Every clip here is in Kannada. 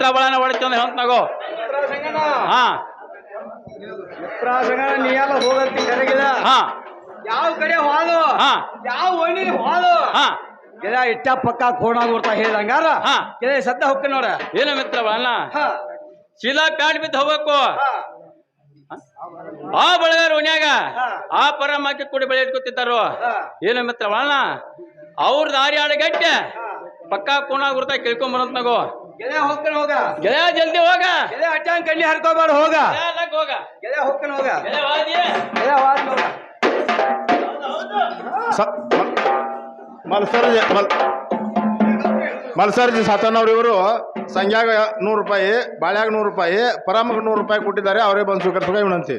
ಮಿತ್ರ ಬಳನ ಹೊಡಿತಂದ ಹೊಂತ ಹಾ. ಪ್ರಾಸಂಗ ನೀ ಎಲ್ಲ ಹೋಗಂತಿ ಕರೆಗಿದ. ಹಾ. ಯಾವ ಕಡೆ ಹಾಲು ಹಾ. ಯಾವ ಓಣಿ ಹಾಲು ಹಾ. ಗೆದ ಇಟ್ಟ ಪಕ್ಕ ಕೋಣ ಬರ್ತಾ ಹೇಳ್ದಂಗಾರ ಹಾ. ಗೆದ ಸದ್ದ ಹೊಕ್ಕ ನೋಡ. ಏನು ಮಿತ್ರ ಬಳನ? ಹಾ. ಚೀಲ ಪ್ಯಾಡ್ ಬಿದ್ದು ಹೋಗ್ಬೇಕು. ಹಾ. ಆ ಬಳಗಾರ ಓಣ್ಯಾಗ ಆ ಪರ ಮಾಕಿ ಕೂಡಿ ಬೆಳೆ ಇಟ್ಕೊತಿದ್ದಾರು. ಏನು ಮಿತ್ರ ಬಳನ? ಅವ್ರ ದಾರಿ ಆಡಗಟ್ಟೆ ಪಕ್ಕ ಕೋಣ ಬರ್ತಾ ಕೇಳ್ಕೊಂಡ್ ಬರಂತಗೋ ಹೋಗ. ಗೆಳೆಯ ಜಲ್ದಿ ಹೋಗ. ಕಣ್ಣಿ ಗೆಳೆಯ ಹೋಗ. ಗೆಳೆಯ ವಾದಿಯೇ? ಗೆದ ವಾದ್ ಹೋಗ. ಮಲ್ ಮಲ್ಸರ್ಜಿ ಸಾತನವ್ರು ಇವರು. ಸಂಜ್ಯಾಗ ನೂರು ರೂಪಾಯಿ ಬಾಳ್ಯಾಗ ನೂರು ರೂಪಾಯಿ ಪರಾಮಗ ನೂರು ರೂಪಾಯಿ ಕೊಟ್ಟಿದ್ದಾರೆ ಅವರೇ ಬಂದು ಸ್ವೀಕರಿಸುವ ವಿನಂತಿ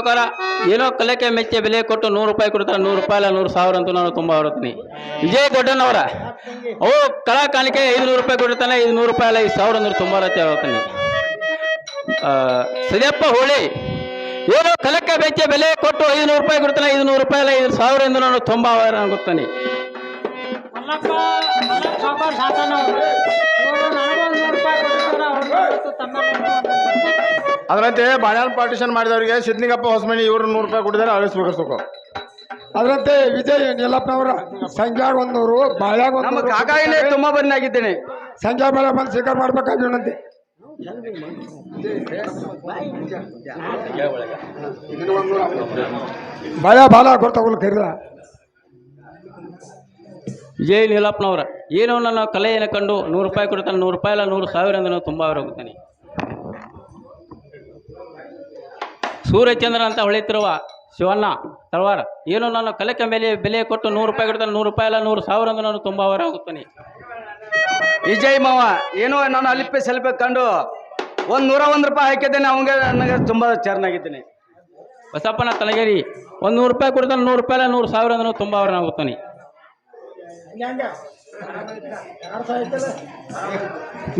ಬಸವರಾಜ್ ಏನೋ ಕಲೆಕ್ಕೆ ಮೆಚ್ಚೆ ಬೆಲೆ ಕೊಟ್ಟು ನೂರು ರೂಪಾಯಿ ಕೊಡ್ತಾರೆ, ನೂರು ರೂಪಾಯಿ ಅಲ್ಲ, ನೂರು ಸಾವಿರ ಅಂತೂ ನಾನು ತುಂಬ ಹೊರತೀನಿ ವಿಜಯ್ ದೊಡ್ಡನವರ ಓ, ಕಲಾ ಕಾಣಿಕೆ ಐದುನೂರು ರೂಪಾಯಿ ಕೊಡ್ತಾನೆ ಐದು ನೂರು ರೂಪಾಯಿ ಅಲ್ಲ, ಐದು ಸಾವಿರ ಅಂದ್ರೆ ತುಂಬ ರತಿ ಹೇಳ್ತೀನಿ ಸರಿಯಪ್ಪ ಹೋಳಿ, ಏನೋ ಕಲೆಕ್ಕೆ ಬೆಚ್ಚೆ ಬೆಲೆ ಕೊಟ್ಟು ಐದುನೂರು ರೂಪಾಯಿ ಕೊಡ್ತಾನೆ ಐದು ನೂರು ರೂಪಾಯಿ ಅಲ್ಲ, ಐದು ಸಾವಿರ ಎಂದು ನಾನು ತುಂಬ ಗೊತ್ತಾನೆ ಅದರಂತೆ ಬಾಳ್ಯಾನ್ ಪಾರ್ಟಿಷನ್ ಮಾಡಿದವರಿಗೆ ಸಿದ್ನಿಗಪ್ಪ ಹೊಸಮನಿ ಇವರು ನೂರು ರೂಪಾಯಿ ಕೊಟ್ಟಿದ್ದಾರೆ ಅವರೇ ಸ್ವೀಕರಿಸಬೇಕು. ಅದರಂತೆ ವಿಜಯ್ ನೀಲಪ್ಪನವರ ಸಂಖ್ಯಾಗ ಒಂದೂರು ಬಾಳ್ಯಾಗ ನಮ್ಮ ಒಂದೂರು ಕಾಕಾಯಿನೇ ತುಂಬಾ ಬಂದಾಗಿದ್ದೀನಿ ಸಂಜೆ ಬೆಲೆ ಬಂದು ಸ್ವೀಕಾರ ಮಾಡ್ಬೇಕಾಗಿ ವಿನಂತಿ. ಬಾಳ್ಯ ಬಾಲ ಕೊಡ್ತಾವಲ್ಲ ಕರೀಲ. ವಿಜಯ್ ನೀಲಪ್ಪನವರ ಏನೋ ನನ್ನ ಕಲೆಯನ್ನು ಕಂಡು ನೂರು ರೂಪಾಯಿ ಕೊಡ್ತಾನೆ ನೂರು ರೂಪಾಯಿ ಇಲ್ಲ ನೂರು ಸಾವಿರ ಅಂದ್ರೆ ನಾವು ತುಂಬ ಹೋಗುತ್ತಾನೆ ಸೂರ್ಯಚಂದ್ರ ಅಂತ ಹೊಳಿತಿರುವ ಶಿವಣ್ಣ ತಳವಾರ ಏನು ನಾನು ಕಲೆಕ ಮೇಲೆ ಬೆಲೆ ಕೊಟ್ಟು ನೂರು ರೂಪಾಯಿ ಕೊಡ್ತಾನೆ ನೂರು ರೂಪಾಯಿ ಅಲ್ಲ ನೂರು ಸಾವಿರ ಅಂದ್ರೆ ನಾನು ತುಂಬ ಅವರ ಹೋಗುತ್ತಾನೆ ವಿಜಯ್ ಮಾವ ಏನೋ ನಾನು ಅಲಿಪೆ ಸೆಲ್ಪಿ ಕಂಡು ಒಂದು ನೂರ ಒಂದು ರೂಪಾಯಿ ಹಾಕಿದ್ದೇನೆ ಅವಂಗೆ ನನಗೆ ತುಂಬಾ ಚೆನ್ನಾಗಿದ್ದೀನಿ ಬಸಪ್ಪನ ತಲಗೇರಿ ಒಂದು ನೂರು ರೂಪಾಯಿ ಕೊಡ್ತಾನೆ ನೂರು ರೂಪಾಯಿ ಅಲ್ಲ ನೂರು ಸಾವಿರ ಅಂದ್ರೆ ತುಂಬ ಅವರ ಹೋಗುತ್ತಾನೆ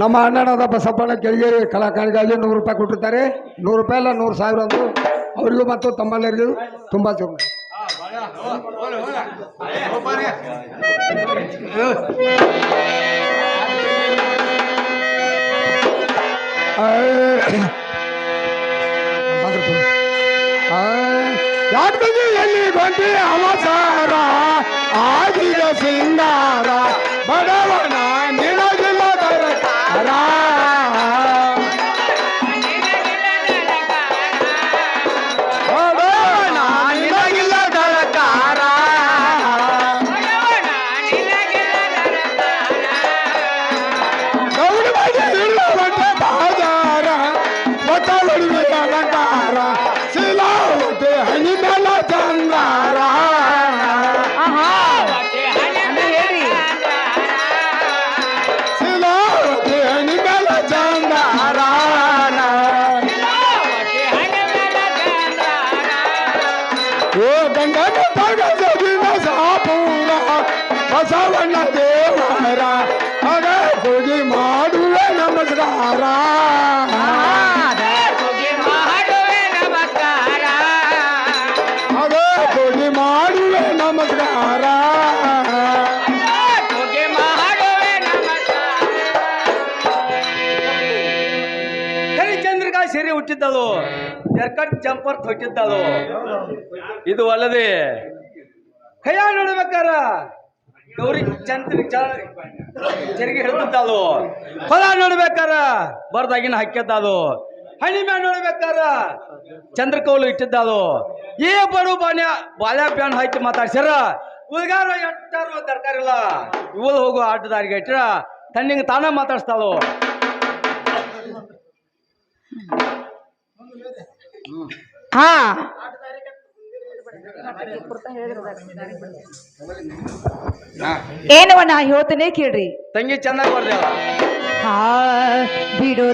ನಮ್ಮ ಅಣ್ಣನಾದ ಬಸಪ್ಪನ ಕೆಳಗೇರಿ ಕಲಾಕಾರಿಗಾಗಿ ನೂರು ರೂಪಾಯಿ ಕೊಟ್ಟಿರ್ತಾರೆ. ನೂರು ರೂಪಾಯಿ ಅಲ್ಲ, ನೂರು ಸಾವಿರ ಅಂದು ಅವರಿಗೂ ಮತ್ತು ತಮ್ಮಲ್ಲರಿಗೂ ತುಂಬ ಚೂರು ಯಾಕೆ ಎಲ್ಲಿ ಬಂದಿ? ಆಗಿದ ಬಸವಣ್ಣ ದೇವರ ಅಗ ಪೂಜೆ ಮಾಡುವೆ ನಮಸ್ಕಾರ. ಪೂಜೆ ಮಾಡುವೆ ನಮಸ್ಕಾರ. ಸೀರೆ ಹುಟ್ಟಿದ್ದಳು ಜರ್ಕಟ್ ಜಂಪರ್ ತೊಟ್ಟಿದ್ದಳು. ಇದು ಅಲ್ಲದೆ ಕೈಯ ನೋಡ್ಬೇಕಾರ. ಗೌರಿ ಜರಿಗೆ ಹಿಡಿದ ಅದು ಹೊಲ ನೋಡ್ಬೇಕಾರ ಬರ್ದಾಗಿನ ಹಾಕ್ಯದ್ದಳು. ಹಣಿ ಮ್ಯಾಲ ನೋಡ್ಬೇಕಾರ ಚಂದ್ರಕೌಲು ಇಟ್ಟಿದ್ದಾದು ಏ ಬಡು ಬಾಣ್ಯ ಬಾಲ್ಯ ಪ್ಯಾನ್ ಹಾಕಿ ಮಾತಾಡ್ಸ್ಯಾರ. ಉಳ್ಗಾರ ಎಟ್ಟಾರು ತರಕಾರಿಲ್ಲ ಇವಳು ಹೋಗು ಆಟದಾರಿಗೆ ಇಟ್ಟರ. ತಣ್ಣಿಂಗ್ ತಾನೇ ಮಾತಾಡ್ಸ್ತಾಳು. ಹಾ. ಏನವ ನಾ ಹೇಳ್ತೇನೆ ಕೇಳ್ರಿ. ತಂಗಿ ಚೆನ್ನಾಗಿ ಬರ್ದೇವ ಹಾ ಬಿಡು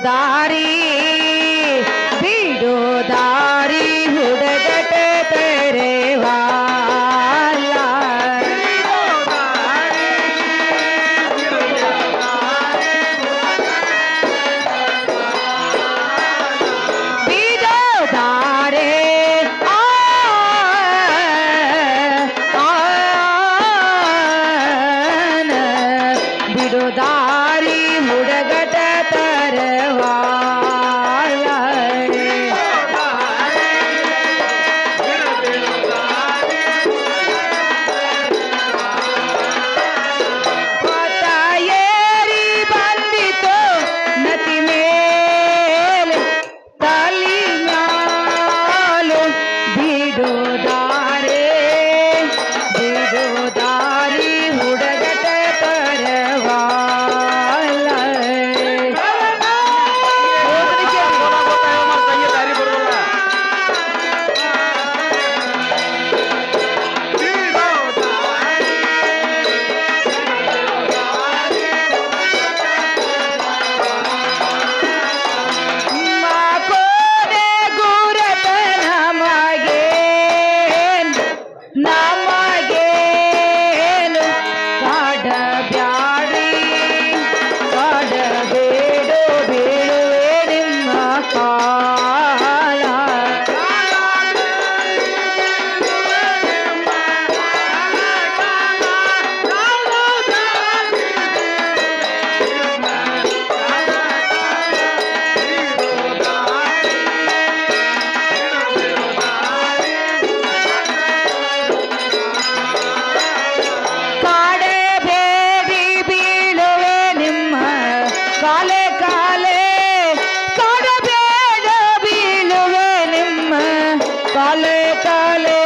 ಕಾಲೆ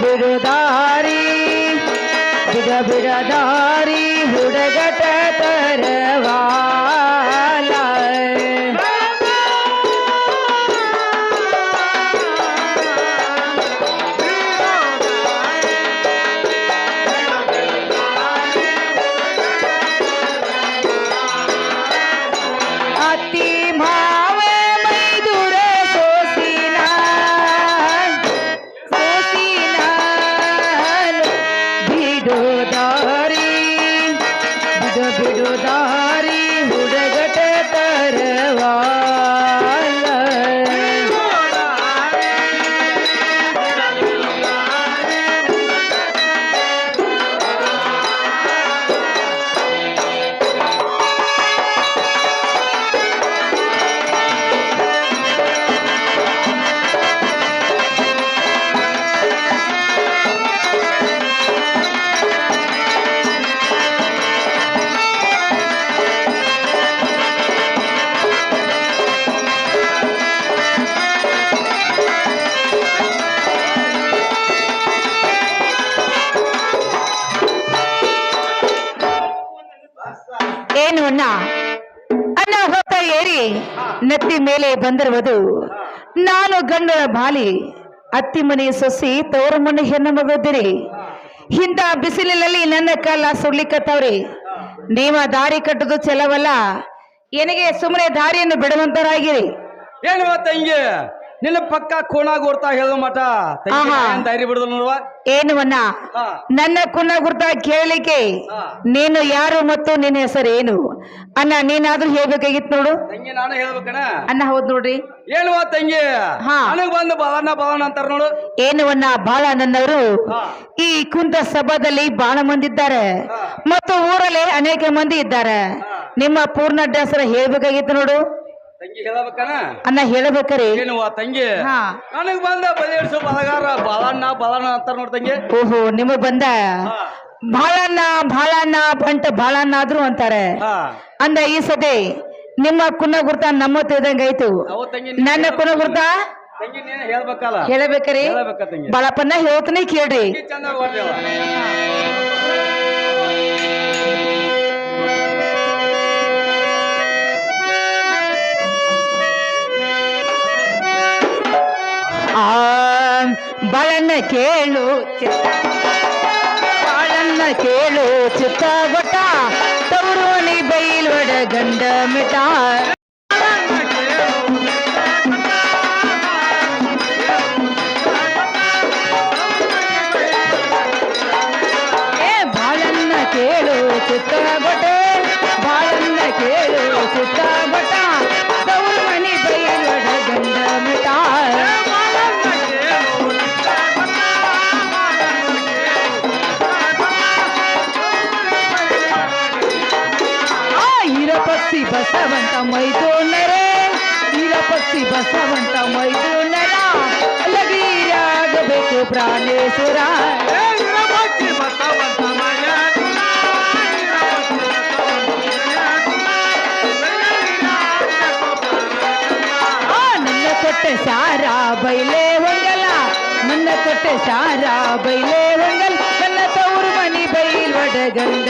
ಕಾಲೆ ಬಿಡುದಾರಿ ಬಿಡ ಬಿಡದಾರಿ ಬಂದಿರುವುದು. ನಾನು ಗಂಡನ ಬಾಲಿ, ಅತ್ತಿ ಮನೆ ಸೊಸಿ, ತವರ ಮನೆ ಹೆಣ್ಣು ಮಗದಿರಿ ಹಿಂದ ಬಿಸಿಲಿನಲ್ಲಿ ನನ್ನ ಕಾಲ ಸುಡ್ಲಿಕ್ಕತ್ತವ್ರಿ ನೀವ ದಾರಿ ಕಟ್ಟದು ಚೆಲವಲ್ಲ ಏನಿಗೆ ಸುಮ್ಮನೆ ದಾರಿಯನ್ನು ಬಿಡುವಂತರಾಗಿರಿ. ಏನು ತಂಗಿ ನಿನ್ನ ಪಕ್ಕ ಕೂಲ ಗುರ್ತಾ ಹೇಳೋ ಮಠ. ಆಹಾ. ಧೈರ್ಯ ಬಿಡುದಿಲ್ಲ ನೋಡುವ? ಏನು ಅಣ್ಣ? ಹಾ. ನನ್ನ ಕುಣ ಗುರ್ತ ಕೇಳಲಿಕ್ಕೆ ಹಾ. ನೀನು ಯಾರು ಮತ್ತು ನಿನ್ನ ಹೆಸರು ಏನು? ಅಣ್ಣ ನೀನಾದ್ರೂ ಹೇಳ್ಬೇಕಾಗಿತ್ತು ನೋಡು. ತಂಗಿ ನಾನು ಹೇಳ್ಬೇಕಣ ಅಣ್ಣ ಹೌದ್ ನೋಡ್ರಿ. ಹೇಳುವ ತಂಗಿ. ಹಾ. ನನಗ್ ಬಂದು ಬಾಲಣ್ಣ ಬಾಲಣ್ಣ ಅಂತಾರ ನೋಡು. ಏನು ಅಣ್ಣ ಬಾಳ ನನ್ನವರು? ಹಾ. ಈ ಕುಂತ ಸಭಾದಲ್ಲಿ ಬಾಳ ಮಂದಿ ಇದ್ದಾರೆ. ಮತ್ತು ಊರಲ್ಲಿ ಅನೇಕ ಮಂದಿ ಇದ್ದಾರೆ. ನಿಮ್ಮ ಪೂರ್ಣ ಹೆಸರು ಹೇಳ್ಬೇಕಾಗಿತ್ತು ನೋಡು. ತಂಗಿ ಹೇಳಬೇಕಣ ಅಣ್ಣ ಹೇಳ್ಬೇಕ್ರಿ. ಏನುವ ತಂಗಿ? ಹಾ. ನನಗ್ ಬಂದ ಬಲಿಯಡ್ಸು ಬಲಗಾರ ಬಾಲಣ್ಣ ಬಾಲಣ್ಣ ಅಂತಾರ ನೋಡ್ ತಂಗಿ. ಓಹೋ ನಿಮಗ್ ಬಂದ. ಬಾಳಣ್ಣ ಬಾಳಣ್ಣ ಬಂಟ ಬಾಳಣ್ಣ ಆದ್ರು ಅಂತಾರೆ ಅಂದ ಈ ಸತಿ ನಿಮ್ಮ ಕುನ್ನ ಗುರ್ತ ನಮ್ಮ ತಿಳಿದಂಗಾಯ್ತು ಅವ ತಂಗಿ ನನ್ನ ಕುನ್ನ ಗುರ್ತ ಹೇಳ್ಬೇಕಲ್ಲ. ಹೇಳಬೇಕ್ರಿ. ಬಾಳಪ್ಪನ ಹೇಳ್ತಾನೆ ಕೇಳ್ರಿ. ತಂಗಿ ಚಂದ ಹೊಡ್ದೇವ ಆ ಬಾಳಣ್ಣ ಕೇಳು ಚಿತ್ತ ಬಾಳಣ್ಣ ಕೇಳು ಚಿತ್ತ ಗೊಟ್ಟ ತವರು ಬೈಲ್ವಡ ಗಂಡ ಮಿಟ ಏ ಬಾಳಣ್ಣ ಕೇಳು ಚಿತ್ತ ಗೊಟ್ಟ ಬಾಳಣ್ಣ ಕೇಳು ಚಿತ್ತ ಲಗೀರಾಗಬೇಕು ಪ್ರಾಣೇಶ್ವರ ಆ ನನ್ನ ಕೊಟ್ಟೆ ಸಾರ ಬೈಲೆ ಹೊಂಗಲ ನನ್ನ ಕೊಟ್ಟೆ ಸಾರ ಬೈಲೆ ಹೊಂಗಲ್ ನನ್ನ ತವರು ಮನಿ ಬೈಲ್ ಒಡ ಗಂಡ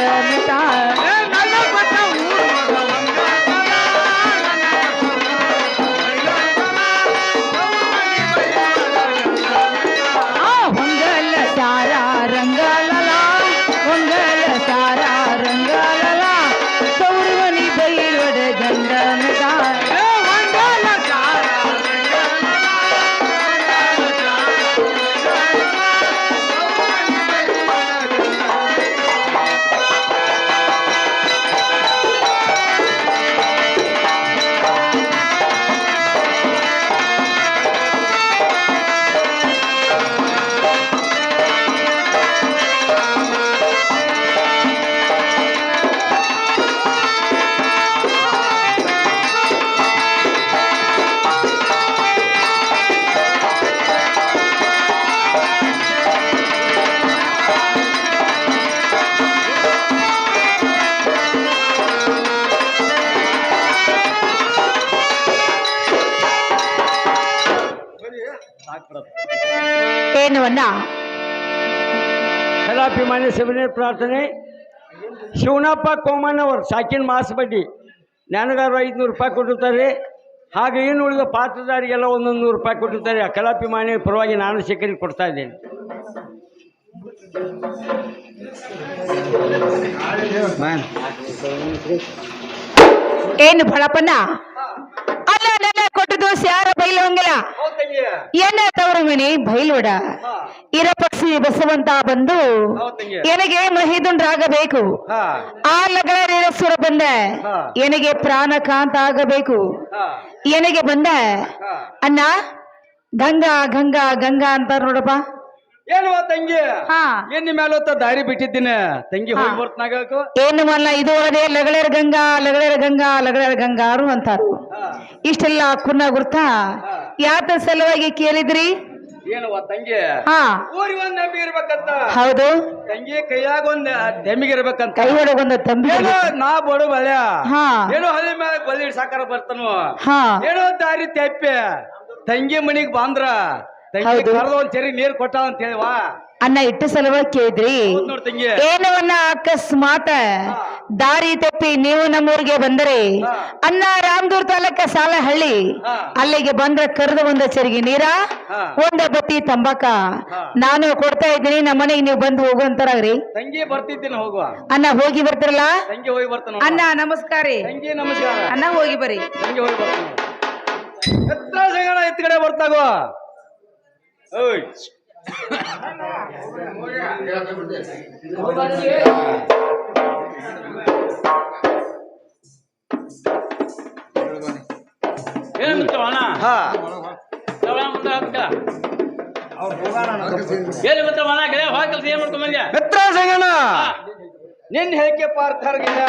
ಕಲಾಭಿಮಾನಿ ಸಭೆ ಪ್ರಾರ್ಥನೆ. ಶಿವನಪ್ಪ ಕೋಮಣ್ಣವರು ಸಾಕಿನ ಮಾಸ ಬಡ್ಡಿ ನನಗಾರು ಐದುನೂರು ರೂಪಾಯಿ ಕೊಟ್ಟಿರ್ತಾರೆ. ಹಾಗೆ ಏನು ಉಳಿದ ಪಾತ್ರದಾರಿಗೆಲ್ಲ ಒಂದೊಂದು ನೂರು ರೂಪಾಯಿ ಕೊಟ್ಟಿರ್ತಾರೆ. ಆ ಕಲಾಭಿಮಾನಿ ಪರವಾಗಿ ನಾನು ಶೇಖರಿ ಕೊಡ್ತಾ ಇದ್ದೇನೆ. ಏನು ಫಳಪನ್ನ ಅಲ್ಲ ದೋಸ್ ಯಾರ ಸ್ಯಾರ ಬೈಲು ಹಂಗಿಲ್ಲ. ಎನ್ನ ತವರು ಮನೆ ಬೈಲುಡ ಇರ ಪಕ್ಷಿ ಬಸವಂತ ಬಂದು ಎನಗೆ ಮಹಿದುಂಡ್ರಾಗಬೇಕು. ಆ ಲಗಳ ಬಂದ ನನಗೆ ಪ್ರಾಣ ಪ್ರಾಣಕಾಂತ ಆಗಬೇಕು. ಎನಿಗೆ ಎನಗೆ ಬಂದ ಅಣ್ಣ ಗಂಗಾ ಗಂಗಾ ಗಂಗಾ ಅಂತಾರ ನೋಡಪ್ಪ. ಏನು ತಂಗಿ? ಹಾ. ಎಣ್ಣೆ ಮೇಲೆ ಹೊತ್ತ ದಾರಿ ಬಿಟ್ಟಿದ್ದೀನಿ? ತಂಗಿ ಹೋಗಿ. ಬರ್ತನಾಗಬೇಕು ಏನು ಮಲ್ಲ ಇದು ಒಳಗೆ ಲಗಳೇರ ಗಂಗಾ ಲಗಳೇರ ಗಂಗಾ ಲಗಳೇರ ಗಂಗಾರು ಅಂತಾರು. ಇಷ್ಟೆಲ್ಲ ಕುನ್ನ ಗುರ್ತ? ಯಾತ ಸಲುವಾಗಿ ಕೇಳಿದ್ರಿ? ಏನುವ ತಂಗಿ? ಹಾ. ಊರಿಗೆ ಒಂದ್ ನಂಬಿ ಇರ್ಬೇಕಂತ. ಹೌದು. ತಂಗಿ ಕೈಯಾಗ ಒಂದ್ ತೆಮ್ಮಿಗೆ ಇರ್ಬೇಕಂತ. ಕೈ ಒಳಗೊಂದು ತಂಬಿ ಏನೋ ನಾ ಬಡ ಬಲ್ಯ ಏನೋ ಹಳಿ ಮೇಲೆ ಬಲಿ ಸಾಕಾರ ಬರ್ತಾನು. ಏನೋ ದಾರಿ ತೆಪ್ಪೆ. ತಂಗಿ ಮನಿಗ್ ಬಂದ್ರ ಹೌದು. ಕರೆದ ಒಂದ್ ಚೆರಿ ನೀರ್ ಕೊಟ್ಟ ಅಂತ ಹೇಳಿವಾ ಅನ್ನ ಇಟ್ಟು ಸಲುವಾಗಿ ಕೇಳಿದ್ರಿ. ಹೌದ್ ನೋಡ್ ತಂಗಿ. ಏನವನ್ನ ಅಕಸ್ಮಾತ ದಾರಿ ತಪ್ಪಿ ನೀವು ನಮ್ಮೂರಿಗೆ ಬಂದರೆ. ಅನ್ನ ರಾಮದೂರ್ ತಾಲೂಕ ಸಾಲಹಳ್ಳಿ ಹಾ. ಅಲ್ಲಿಗೆ ಬಂದ್ರೆ ಕರೆದ ಒಂದ ಚರಿಗೆ ನೀರ ಹಾ. ಒಂದ ಬತ್ತಿ ತಂಬಾಕ. ಹಾ. ನಾನು ಕೊಡ್ತಾ ಇದ್ದೀನಿ ನಮ್ಮ ಮನೆಗೆ ನೀವು ಬಂದು ಹೋಗು ತಂಗಿ ಬರ್ತಿದ್ದೀನಿ ಹೋಗುವ. ಅನ್ನ ಹೋಗಿ ಬರ್ತಿರಲ್ಲ? ತಂಗಿ ಹೋಗಿ ಬರ್ತಾನ ಅನ್ನ ನಮಸ್ಕಾರ ರೀ. ತಂಗಿ ನಮಸ್ಕಾರ. ಅನ್ನ ಹೋಗಿ ಬರ್ರಿ. ತಂಗಿ ಹೋಗಿ ಬರ್ತಾನ. ಎತ್ರ ಸಿಗೋಣ ಎತ್ ಕಡೆ ಬರ್ತಾಗೋ ಓಯ್ ಏನು ಗೊತ್ತವಣ್ಣ ಹಾ. ಹಾಕ್ಕ. ಏನು ಗೊತ್ತವಣ್ಣ ಗೆಳೆಯ ಹೋಗಿ ಕೆಲಸ ಏನ್ ಮಾಡ್ಕೊಂಡ್ ಬಂದ್ಯಾ? ಎತ್ರ ಸಿಗೋಣ ನಿನ್ ಹೇಳಿಕೆ ಪಾರ್ಥರ್ಗಿಲ್ಲ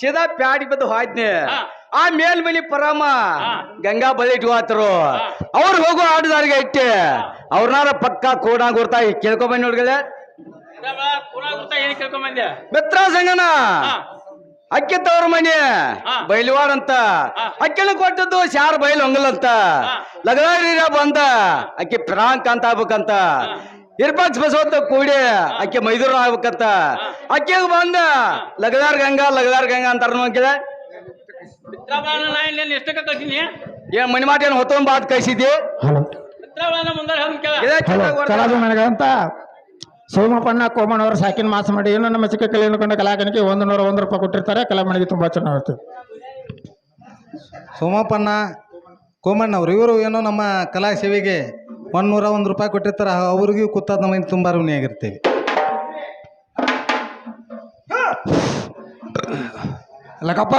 ಸೀದಾ ಪ್ಯಾಡಿ ಬದ್ದು ಹೋಯ್ದ್ನಿ. ಹಾ. ಆ ಮೇಲ್ಮನಿ ಪರಾಮ ಗಂಗಾ ಬಳಿ ಇಟ್ಕೋತರು. ಅವ್ರು ಹೋಗೋ ಆಟದಾರಿಗೆ ಇಟ್ಟೆ ಅವ್ರನಾರ ಪಕ್ಕ ಕೂಡ ಗುರ್ತಾ ಕೇಳ್ಕೊಂಬಂದ್ ಬಂದ್ಯಾ ಮಿತ್ರ ಸಂಗನ. ಅಕ್ಕಿ ತವ್ರ ಮನೆ. ಬೈಲ್ವಾಡ್ ಅಂತ. ಅಕ್ಕಿ ಅಕ್ಕಿನ ಕೊಟ್ಟದ್ದು ಶಾರ್ ಬೈಲ್ ಹೊಂಗಲ್ ಅಂತ. ಲಗಡಾರಿರ ಬಂದ. ಅಕ್ಕಿ ಪ್ರಾಂಕ್ ಅಂತ ಆಗ್ಬೇಕಂತ. ಇರ್ಪಾಕ್ಸ್ ಬಸವಂತ ಕೂಡಿ ಅಕ್ಕಿ ಮೈದೂರು ಆಗ್ಬೇಕಂತ. ಅಕ್ಕಿಗೆ ಬಂದ. ಲಗದಾರ್ ಗಂಗಾ ಲಗದಾರ್ ಗಂಗಾ ಅಂತಾರ ಇಲ್ಲಿ ಎಷ್ಟಕ್ಕೆ ಕಳ್ಸೀನಿ? ಏನ್ ಮನಿ ಮಾಟ ಏನ್ ಹೊತ್ತೊಂದ್ ಬಾತ್ ಹಲೋ. ಮಿತ್ರಬಾಳನ ಮುಂದೆ ಹಂಗೆ ಕೇಳ. ನನಗಂತ ಸೋಮಪ್ಪಣ್ಣ ಸಾಕಿನ ಮಾಸ ಮಾಡಿ ಏನು ನಮ್ಮ ಚಿಕ್ಕ ಕಲೆಯನ್ನು ಕಂಡ ಕಲಾಕನಿಗೆ ಒಂದು ನೂರ ಒಂದು ರೂಪಾಯಿ ಕೊಟ್ಟಿರ್ತಾರೆ. ಕಲಾಮಣಿಗೆ ತುಂಬ ಚೆನ್ನಾಗಿರುತ್ತೆ ಸೋಮಪ್ಪಣ್ಣ ಕೋಮಣ್ಣವ್ರು ಇವರು ಏನೋ ನಮ್ಮ ಕಲಾ ಸೇವೆಗೆ ಒಂದು ನೂರ ಒಂದು ರೂಪಾಯಿ ಕೊಟ್ಟಿರ್ತಾರೆ. ಅವ್ರಿಗೂ ಕೂತಾದ ನಮ್ಮ ತುಂಬ ಋಣಿಯಾಗಿರ್ತೀವಿ ಲಕ್ಕಪ್ಪ.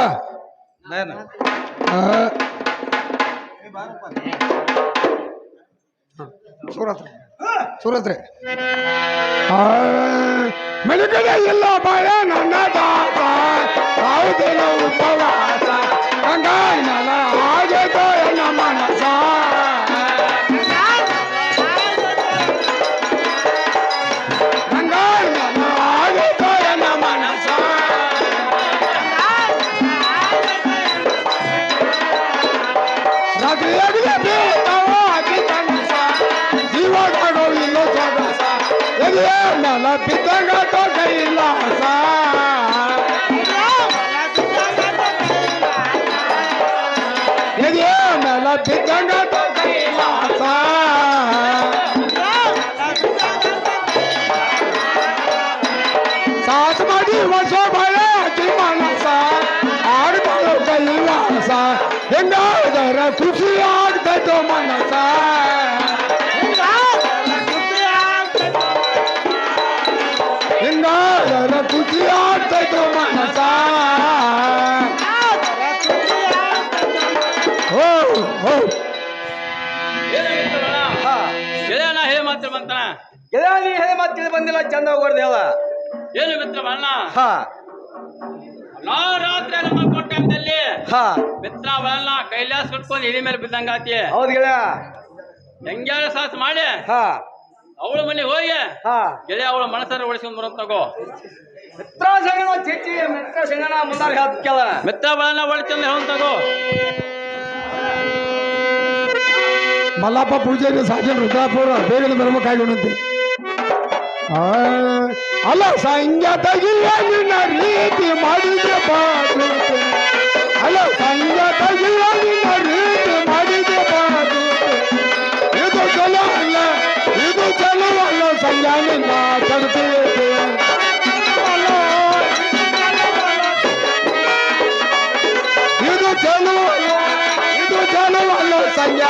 ಸೂರತ್ ಸೂರತ್ ರೀ ಮೆಲುಕಡೆ ಇಲ್ಲ ಬಾಳೆ ನನ್ನ ದಾಸ ಯಾವುದಿಲ್ಲ ಉಪವಾಸ ಗಂಗಾಯಿನಲ ಆಗೇತೋ ಎನ್ನ ಮನಸ ಹಸ ಹೆಂಗಾದರ ಖುಷಿ ಆಗ್ತೈತೋ ಮನಸ ಹೆಂಗಾದರ ಖುಷಿ ಆಗ್ತೈತೋ ಮನಸ ಓ ಓ ಏನು ಮಿತ್ರಬಾಳ ಹಾ. ಗೆಳೆಯ ನಾ ಮಾತ್ರ? ನೀ ಹೇಳಿ ಬಂದಿಲ್ಲ ಚಂದ ಹೇಳ ಏನು ಮಿತ್ರಬಾಳ ಹಾ. ನಾ ರಾತ್ರಿ ನಮ್ಮ ಕೊಟ್ಟಲ್ಲಿ ಹಾ. ಮಿತ್ರ ಕೈಲಾಸ ಕಟ್ಕೊಂಡು ಇಳಿ ಮೇಲೆ ಬಿದ್ದಂಗಾತಿ ಹೌದು ಗೆಳೆಯ. ಹೆಂಗ್ಯಾರ ಸಾಹಸ ಮಾಡಿ? ಹಾ. ಅವಳ ಮನೆ ಹೋಗಿ? ಹಾ. ಗೆಳೆಯ ಅವಳ ಮನಸ್ಸನ್ನು ಉಳಿಸ್ಕೊಂಡು ಬರೋದ್ ತಗೋ. ಮಿತ್ರ ಸಂಗಣ ಚಿಚ್ಚಿ ಮಿತ್ರ ಸಂಗಣ ಹೇಳ್ತ ಕೇಳ. ಮಿತ್ರ ಹೇಳ ತಗೋ. ಮಲ್ಲಪ್ಪ ಪೂಜಾರಿ ಸಾಕಿನ ರುದ್ರಾಪುರ ಬೇಗನೆ ಬರ್ಬೇಕಾಗಿ ಉಣಂತೆ ಆ, ಅಲ್ಲ ಸಂಗತಗಿಲ್ಲ ನಿನ್ನ ರೀತಿ ಮಾಡಿದ್ರೆ ಬಾದುತೆ ಅಲ್ಲ ಸಂಗತಗಿಲ್ಲ ನಿನ್ನ ರೀತಿ ಮಾಡಿದ್ರೆ ಬಾದುತೆ ಇದು ಚಲೋ ಅಲ್ಲ ಇದು ಚಲೋ ಅಲ್ಲ ಸಂಜಾನೆ ಮಾತಾಡ್ತೇವೆ. ಇದು ಚಲೋ ಅಲ್ಲ ಇದು ಚಲೋ ಅಲ್ಲ ಸಂಗ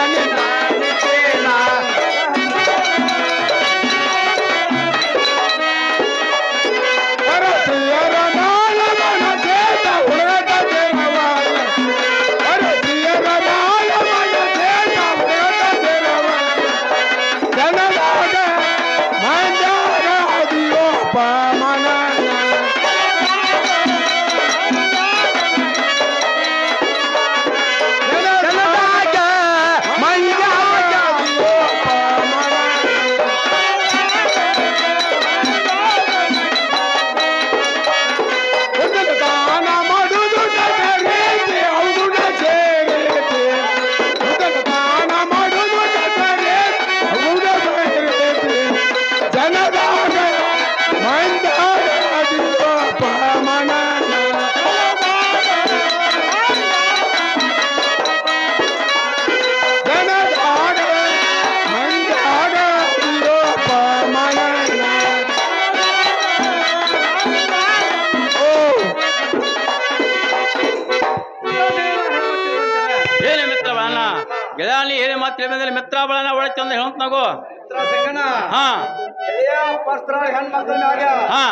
ವಸ್ತ್ರ ಹೆಣ್ಮಕ್ಳ ಮ್ಯಾಗ ಹಾ.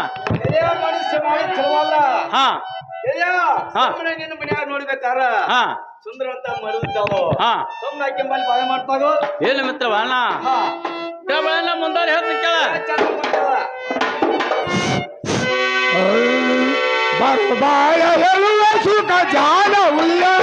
ಮನುಷ್ಯ ಮಾಡಿ ಚಲೋ ಅಲ್ಲ ಹಾ. ಸುಮ್ಮನೆ ನಿನ್ನ ಮನ್ಯಾಗ ನೋಡ್ಬೇಕಾರ ಹಾ. ಸುಂದರವಂತ ಹಾ. ಸುಮ್ಮನೆ ಆಕೆ ಮೇಲೆ ಬಾಯ ಮಾಡ್ತಾಗೋ. ಏನು ಮಿತ್ರ ಬಾಳಣ್ಣ ಹಾ. ಮಿತ್ರ ಬಾಳಣ್ಣ ಮುಂದಾರಿ ಹೇಳ್ತೀನಿ ಕೇಳ. ಚಂದ ಮಾಡ್ತಾವ ಬರಬಾಯ ಹೇಳುವ ಸುಖ ಜಾನ ಉಯ್ಯಾಲೆಲೋ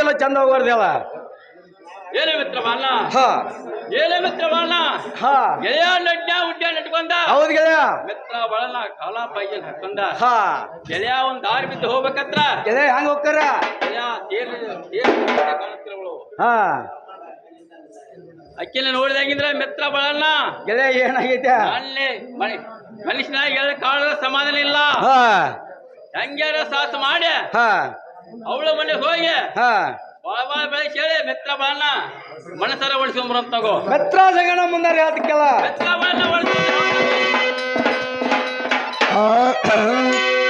ಬಂದಿಲ್ಲ ಚಂದ ಹೋಗ್ಬಾರ್ದೇವ ಏನು ಮಿತ್ರ ಬಾಳಣ್ಣ ಹಾ. ಏನು ಮಿತ್ರ ಬಾಳಣ್ಣ ಹಾ. ಗೆಳೆಯ ನಡ್ಯ ಉಡ್ಯ ನಟ್ಕೊಂಡ ಹೌದು ಗೆಳೆಯ. ಮಿತ್ರ ಬಾಳಣ್ಣ ಕಾಲ ಪೈಜನ್ ಹಾಕೊಂಡ? ಹಾ. ಗೆಳೆಯ ಒಂದ್ ದಾರಿ ಬಿದ್ದು ಹೋಗ್ಬೇಕತ್ರ? ಗೆಳೆಯ ಹಂಗ ಹೋಗ್ತಾರ? ಗೆಳೆಯ ತೇಲ್ ತೇಲ್ ಕಾಣುತ್ತಿರುವಳು ಹಾ. ಅಕ್ಕಿನ ನೋಡಿದಂಗಿದ್ರೆ ಮಿತ್ರ ಬಾಳಣ್ಣ ಗೆಳೆಯ ಏನಾಗೈತೆ? ಅಲ್ಲಿ ಮನೆ- ಮನುಷ್ಯನಾಗಿ ಕಾಳದ ಸಮಾಧಾನ ಇಲ್ಲ. ಹಾ. ಹೆಂಗ್ಯಾರ ಸಾಹಸ ಮಾಡಿ? ಹಾ. ಅವಳ ಮನೆ ಹೋಗಿ. ಹಾ. ಬಾಳ ಬಾಳ ಹೇಳಿ ಮಿತ್ರ ಬಾಳಣ್ಣ ಮನಸರ ಒಳಿಸ್ಕೊಂಬರಂತ ತಗೋ. ಮಿತ್ರ ಜಗಣ ಮುಂದಾರಿ ಹೇಳ್ತಿಕ್ಕಲ್ಲ ಮೆತ್ರ ಬಾಳಣ್ಣ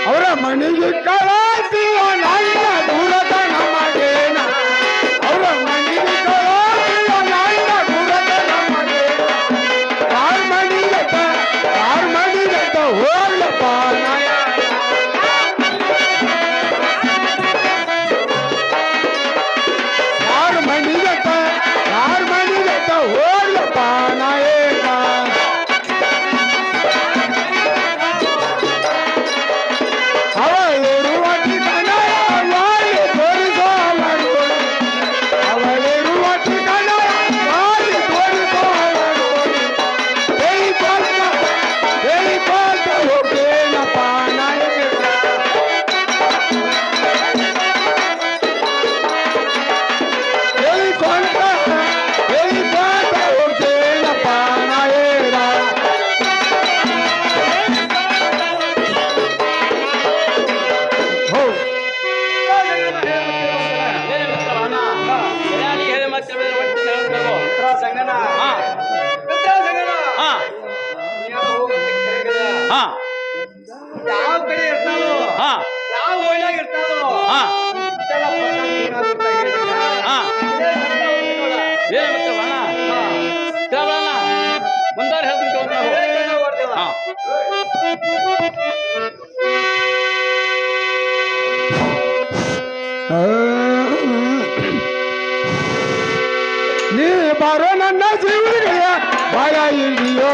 ಅವರ ಮನೆಗೆ ಕಳಿಸಿವ ಬಾಳ ಹಿಡಿಯೋ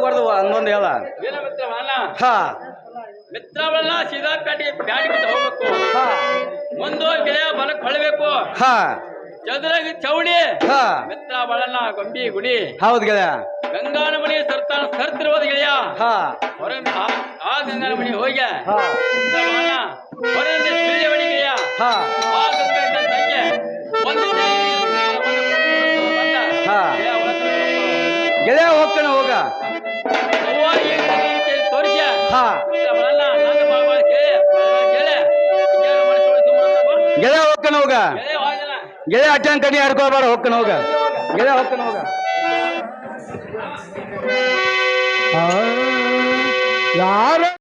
ಹೋಗ್ಬಾರ್ದು ಹನ್ನೊಂದು ಹೇಳ. ಹಾ. ಮಿತ್ರವಲ್ಲ ಸೀದಾ ಪ್ಯಾಟಿಗೆ ಬ್ಯಾಡಿ ಬಿಟ್ಟು ಹೋಗ್ಬೇಕು. ಒಂದು ಗೆಳೆಯ ಬಲಕ್ಕೆ ಹೊಳಬೇಕು ಹಾ. ಚದುರಾಗಿ ಚೌಳಿ ಹಾ. ಮಿತ್ರ ಬಳನ ಗೊಂಬಿ ಗುಡಿ ಹೌದು ಗೆಳೆಯ. ಗಂಗಾನ ಮಣಿ ಸರ್ತಾನ ಸರ್ತಿರ್ಬೋದು ಗೆಳೆಯ. ಹಾ. ಹೊರ ಆ ಗಂಗಾನ ಮಣಿ ಹೋಗ್ಯ. ಹೊರದಿಂದ ಸೂರ್ಯ ಮಣಿ ಗೆಳೆಯ. ಹಾ. ಆ ಗಂಗಾನ ತಂಗೆ ಒಂದು ಗೆಳೆಯ ಹೋಗ್ತಾನೆ ಹೋಗ. ಹಾ. ಗೆಳೆ ಹೋಗ್ಕನ ಹೋಗ. ಗೆಳೆ ಅಟ್ಟನ ಕಣಿ ಆಡ್ಕೋಬಾರ ಹೋಗ್ಕನ ಹೋಗ. ಗೆಳೆ ಹೋಗ್ಕನ ಹೋಗ. ಯಾರು?